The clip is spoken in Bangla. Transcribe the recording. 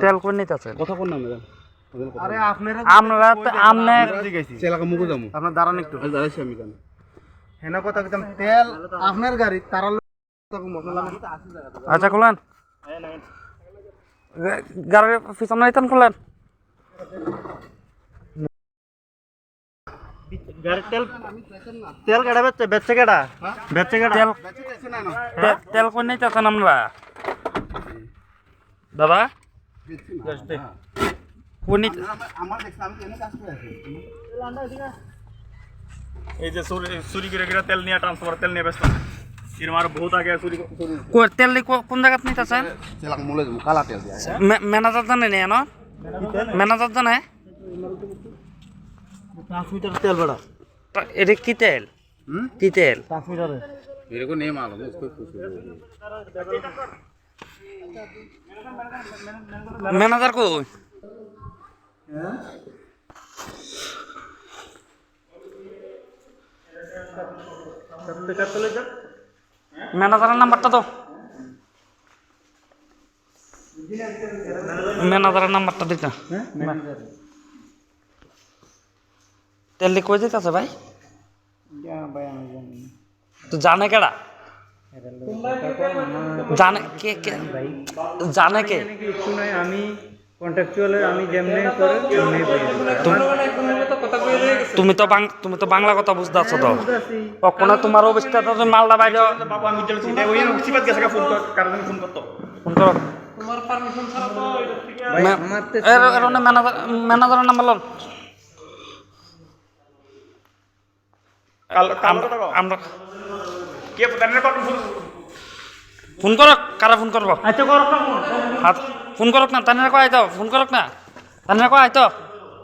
তেল কোন নিতেছেন কথা কোন নামে আরে আপনারা আমরা তো- আপনার চেলাকা মুখে যাব। আপনার দাঁড়ান একটু। দাঁড়াইছি আমি কেন? হেনা কথা কইতাম তেল আপনার গাড়ি তারা আচ্ছা খুলেন। গাড়ির পিছনে খুলেন। গাড়ির তেল তেল কেডা বেচছে বেচছে কেডা বেচছে কেডা তেল তে- তেল কোন নিতেছেন আমরা দাদা কোন নিতে আমার দেখছি আমি কেন কাজ করে আছি এই যে চুরি চুরি করে করে তেল নিয়ে ট্রান্সফার তেল নিয়ে ব্যস্ত এরম আর বহুত আগে চুরি চুরি কো- তেল দি কো- কোন জায়গাত নিতেছেন চেলাকা মুলে যাব কালা তেল দিয়া মে- ম্যানেজার জানে নি ন ম্যানেজার জানে পাঁচ মিটার তেল বেড়া তা- এটা কি তেল হুম কি তেল পাঁচ মিটারে मेरे को नहीं मालूम उसको पूछो ম্যানেজার কই ম্যানেজারের নাম্বারটা তো ম্যানেজারের নাম্বারটা দিতে তেল কই দিতেছে ভাই? তো জানে কেডা? জানে কে কে? জানে কে? কিছু নাই আমি কন্ট্রাকচুয়ালে আমি যেমনি করে তুমি তো বাং তুমি তো বাংলা কথা বুঝতে আছো তো কখনো তোমার অবস্থা তো মালদা বাইরে বাবু আমি চলছি ওই সিবাত গেছে ফোন কর। কারণ ফোন করতো ফোন করো। মে- এর এর অন্য ম্যানেজার ম্যানেজারের নাম্বার লন আমরা কে ফোন ফোন করক কারা ফোন করব? আচ্ছা করো হাত ফোন করক না তানের কো আইতো ফোন করক না তানের কো আইতো